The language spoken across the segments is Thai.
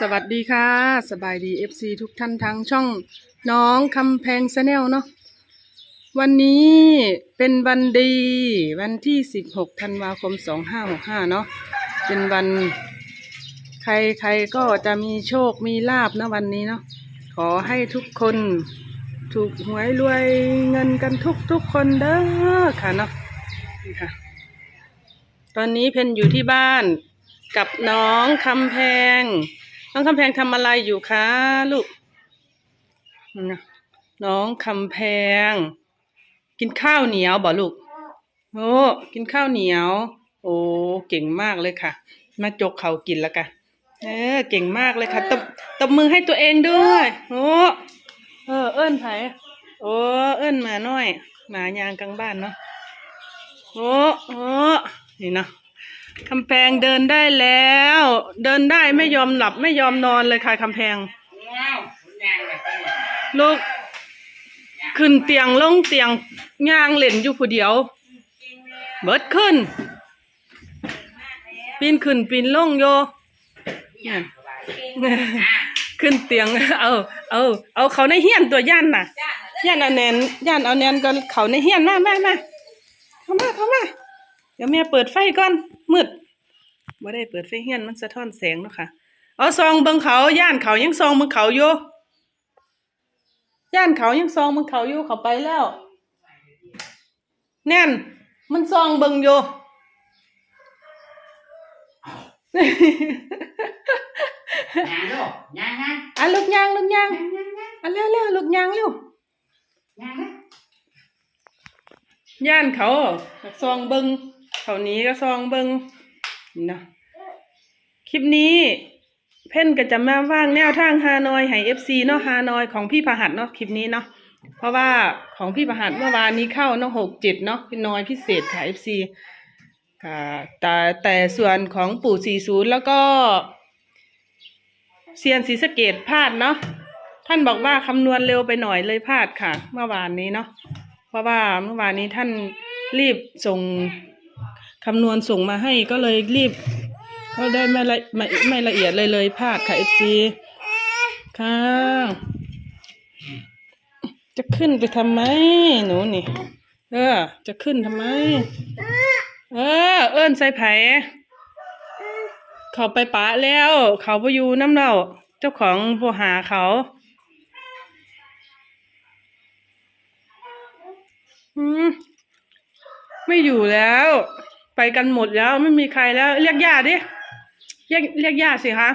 สวัสดีค่ะ สบายดี FC ทุกท่านทั้งช่องน้องคำแพงชาแนลเนาะวันนี้เป็นวันดี วันที่ 16ธันวาคม 2565 เนาะเป็นวัน ใครใครก็จะมีโชคมีลาบนะวันนี้เนาะขอให้ทุกคนถูกหวยรวยเงินกันทุกทุกคนเด้อค่ะเนาะนี่ค่ะ ตอนนี้เพนอยู่ที่บ้านกับน้องคำแพง น้องคำแพงทำอะไรอยู่คะลูกนะน้องคำแพง กินข้าวเหนียวบ่ลูกโอ้กินข้าวเหนียว โอ้เก่งมากเลยค่ะ มาจกเขากินแล้วกันเออเก่งมากเลยค่ะตบตบมือให้ตัวเองด้วยโอ้เออเอิ้นไผโอ้เอิ้นหมาน้อยหมายางกลางบ้านเนาะโอ้โอ้นี่นะ คำแพงเดินได้แล้ว เดินได้ไม่ยอมหลับไม่ยอมนอนเลยค่ะคำแพง ลูกขึ้นเตียงลงเตียงย่างเล่นอยู่ผู้เดียว เบิดขึ้น ปีนขึ้นปีนลงโยเนี่ยขึ้นเตียง เอา เอา เอาเขาในเฮียนตัวย่านน่ะย่านเอาแนนย่านเอาแนนก็เขาในเฮียนมามามาเข้ามาเข้ามาเดี๋ยวแม่เปิดไฟก่อน มืดบ่ได้เปิดไฟเฮียนมันสะท้อนแสงเนาะค่ะ เอาซองเบิ่งเขาย่านเขายังซองเบิ่งเขาอยู่ย่านเขายังซองเบิ่งเขาอยู่เขาไปแล้ว แน่น มันซองเบิ่งอยู่ยางลูกยางนะอะลูกยางลูกยางยางยางยางอะเร็วเร็วลูกยางเร็วยางนะย่านเขาซองเบิง เขานี้ก็ซองเบิงนะคลิปนี้ เพ่นก็จะมาว่างแนวทางฮานอยให้เอฟซีเนาะฮานอยของพี่ประหัดเนาะคลิปนี้เนาะเพราะว่าของพี่ประหัดเมื่อวานนี้เข้าเนาะหกเจ็ดเนาะเป็นนอยพิเศษค่ะเอฟซีค่ะแต่แต่ส่วนของปู่สี่ศูนย์แล้วก็เซียนศรีสะเกดพลาดเนาะท่านบอกว่าคำนวณเร็วไปหน่อยเลยพลาดค่ะ เมื่อวานนี้เนาะเพราะว่าเมื่อวานนี้ท่านรีบส่ง คำนวณส่งมาให้ก็เลยรีบก็ได้ไม่ละไม่ไม่ละเอียดเลยเลยพลาดค่ะเอฟซีค่ะจะขึ้นไปทำไม หนูนี่ เออ จะขึ้นทำไม เออ เอิ้นใส่ไผเขาไปปะแล้ว เขาไปอยู่น้ำเราเจ้าของผู้หาเขาอืมไม่อยู่แล้ว ไปกันหมดแล้วไม่มีใครแล้ว เรียกย่าดิเรียกเรียกย่าสิคะ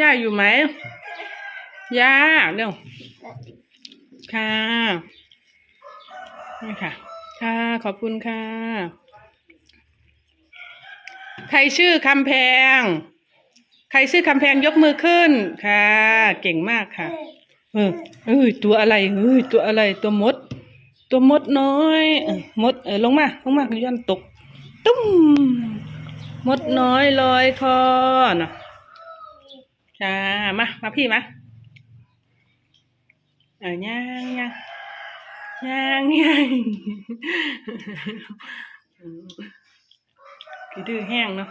ย่าอยู่ไหมย่าเร็วค่ะนี่ค่ะ ค่ะ ขอบคุณค่ะ ใครชื่อคำแพง ใครชื่อคำแพงยกมือขึ้นค่ะ เก่งมากค่ะ เออเอ้ยตัวอะไรเอ้ยตัวอะไรตัวมด ตัวมดน้อยมดเออลงมาลงมายันตก ตุ้มมดน้อยลอยคอนะจ้ามามาพี่มาเออย่างย่างย่างย่างคือดื้อแห้งเนาะ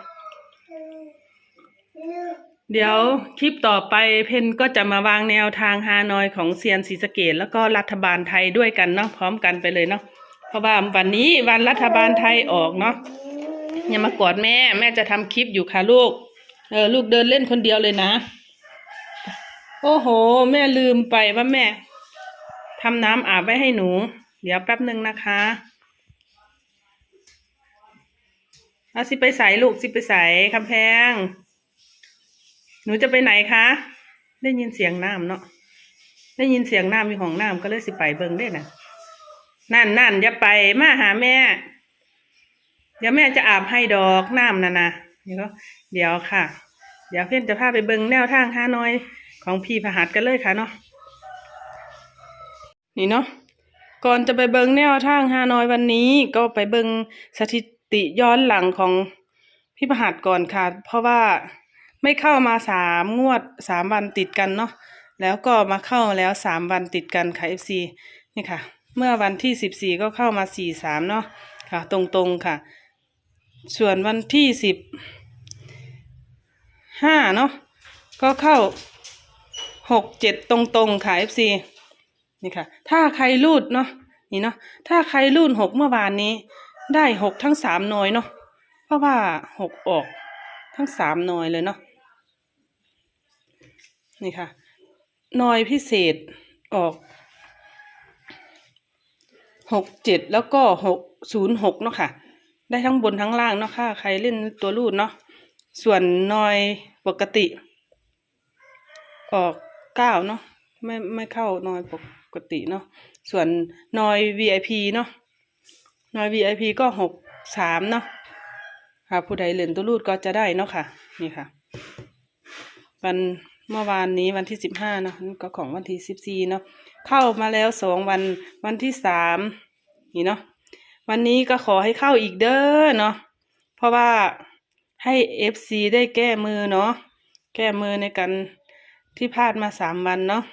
เดี๋ยวคลิปต่อไปเพนก็จะมาวางแนวทางฮานอยของเซียนศรีสะเกดแล้วก็รัฐบาลไทยด้วยกันเนาะพร้อมกันไปเลยเนาะเพราะว่าวันนี้วันรัฐบาลไทยออกเนาะอย่ามากอดแม่ แม่จะทำคลิปอยู่ค่ะลูก เออลูกเดินเล่นคนเดียวเลยนะ โอ้โห แม่ลืมไปว่าแม่ทำน้ำอาบไว้ให้หนู เดี๋ยวแป๊บหนึ่งนะคะเอาสิไปใส่ลูกสิไปใส่คำแพง หนูจะไปไหนคะ ได้ยินเสียงน้ำเนาะ ได้ยินเสียงน้ำมีของน้ำก็เลยสิไปเบิ่งได้นะนั่นนั่นอย่าไปมาหาแม่ เดี๋ยวแม่จะอาบให้ดอกน้ำนะนะเดี๋ยวเดี๋ยวค่ะ เดี๋ยวเพื่อนจะพาไปเบิ่งแนวทางฮานอยของพี่พหัสกันเลยค่ะเนาะ นี่เนาะ ก่อนจะไปเบิ่งแนวทางฮานอยวันนี้ ก็ไปเบิ่งสถิติย้อนหลังของพี่พหัสก่อนค่ะ เพราะว่า ไม่เข้ามาสามงวดสามวันติดกันเนาะแล้วก็มาเข้าแล้วสามวันติดกันค่ะ FC นี่ค่ะ เมื่อวันที่สิบสี่ก็เข้ามาสี่สามเนาะค่ะ ตรงๆค่ะ ส่วนวันที่สิบห้าเนาะก็เข้าหกเจ็ดตรงๆค่ะ FC นี่ค่ะ ถ้าใครรูดเนาะนี่เนาะถ้าใครรูดหกเมื่อวานนี้ ได้หกทั้งสามหน่วยเนาะเพราะว่าหกออกทั้งสามหน่วยเลยเนาะ นี่ค่ะน่วยพิเศษออกหกเจ็ดแล้วก็หกศูนย์หกเนาะค่ะ ได้ทั้งบนทั้งล่างเนาะค่ะ ใครเล่นตัวรูดเนาะส่วนน่วยปกติ ออกเก้าเนาะไม่ไม่เข้านอยปกติเนาะส่วนนอย VIP เนาะนอย VIP ก็หกสามเนาะค่ะผู้ใดเล่นตัวรูดก็จะได้เนาะค่ะ นี่ค่ะ วัน เมื่อวานนี้วันที่สิบห้าเนาะก็ของวันที่สิบสี่เนาะเข้ามาแล้วสองวันวันที่สามนี่เนาะวันนี้ก็ขอให้เข้าอีกเด้อเนาะเพราะว่าให้ FC ได้แก้มือเนาะแก้มือในการที่พลาดมาสามวันเนาะ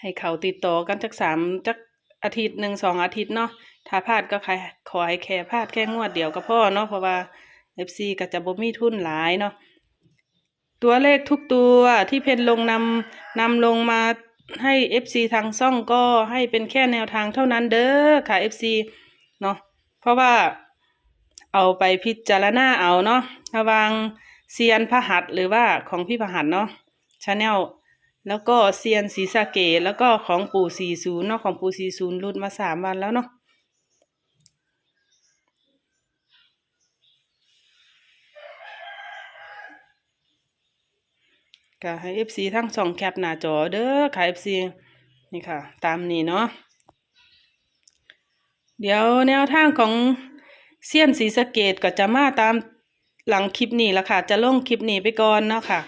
ให้เขาติดต่อกันจักสามจักอาทิตย์หนึ่งสองอาทิตย์เนาะถ้าพลาดก็ใครขอให้แค่พลาดแค่งวดเดียวก็พอเนาะเพราะว่าเอฟซีก็จะบ่มีทุนหลายเนาะ ตัวเลขทุกตัวที่เพนลงนำนำลงมาให้เอฟซีทางซ่องก็ให้เป็นแค่แนวทางเท่านั้นเด้อค่ะเอฟซีเนาะเพราะว่าเอาไปพิจารณาเอาเนาะระวังเซียนพหัตถ์หรือว่าของพี่พหัตถ์เนาะชาแนลแล้วก็เซียนสีสะเกตแล้วก็ของปู่สี่ศูนย์เนาะของปู่สี่ศูนย์รุดมาสามวันแล้วเนาะ ก็ให้เอฟซีทั้งสองแคปหน้าจอเด้อค่ะเอฟซีนี่ค่ะ ตามนี้เนาะเดี๋ยวแนวทางของเซียนสีสะเกตก็จะมาตามหลังคลิปนี้ละค่ะ จะลงคลิปนี้ไปก่อนเนาะค่ะ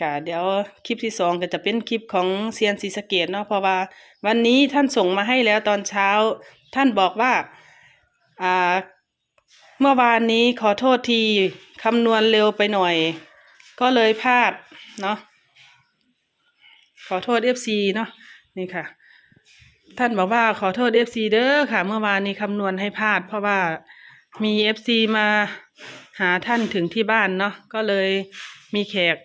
ค่ะเดี๋ยวคลิปที่สองก็จะเป็นคลิปของเซียนศรีสะเกดเนาะเพราะว่า วันนี้ท่านส่งมาให้แล้วตอนเช้า ท่านบอกว่าอ่าเมื่อวานนี้ขอโทษทีคำนวณเร็วไปหน่อย ก็เลยพลาด เนาะขอโทษเอฟซีเนาะนี่ค่ะ ท่านบอกว่าขอโทษเอฟซีเด้อค่ะ เมื่อวานนี้คำนวณให้พลาด เพราะว่ามีเอฟซีมาหาท่านถึงที่บ้านเนาะก็เลยมีแขก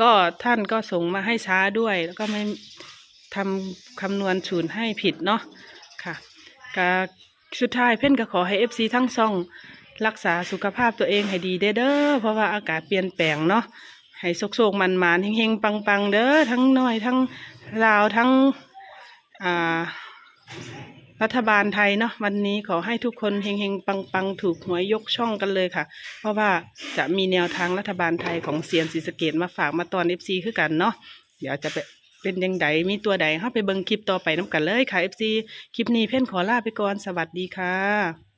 ก็ท่านก็ส่งมาให้ช้าด้วย แล้วก็ไม่ทำคำนวณศูนย์ให้ผิดเนาะค่ะก็สุดท้ายเพ่นก็ขอให้เอฟซีทั้งสอง รักษาสุขภาพตัวเองให้ดีเด้อเพราะว่าอากาศเปลี่ยนแปลงเนาะ ให้โศกๆมันๆเฮงๆปังๆเด้อทั้งน้อยทั้งลาวทั้งอ่ารัฐบาลไทยเนาะวันนี้ขอให้ทุกคนเฮงๆปังๆถูกหวยยกช่องกันเลยค่ะ เพราะว่าจะมีแนวทางรัฐบาลไทยของเซียนศรีสะเกดมาฝากมาตอนเอฟซีคือกันเนาะเดี๋ยวจะไปเป็นยังไงมีตัวใดเข้าไปเบิ่งคลิปต่อไปน้ำกันเลยค่ะเอฟซีคลิปนี้เพ่นขอลาไปก่อนสวัสดีค่ะ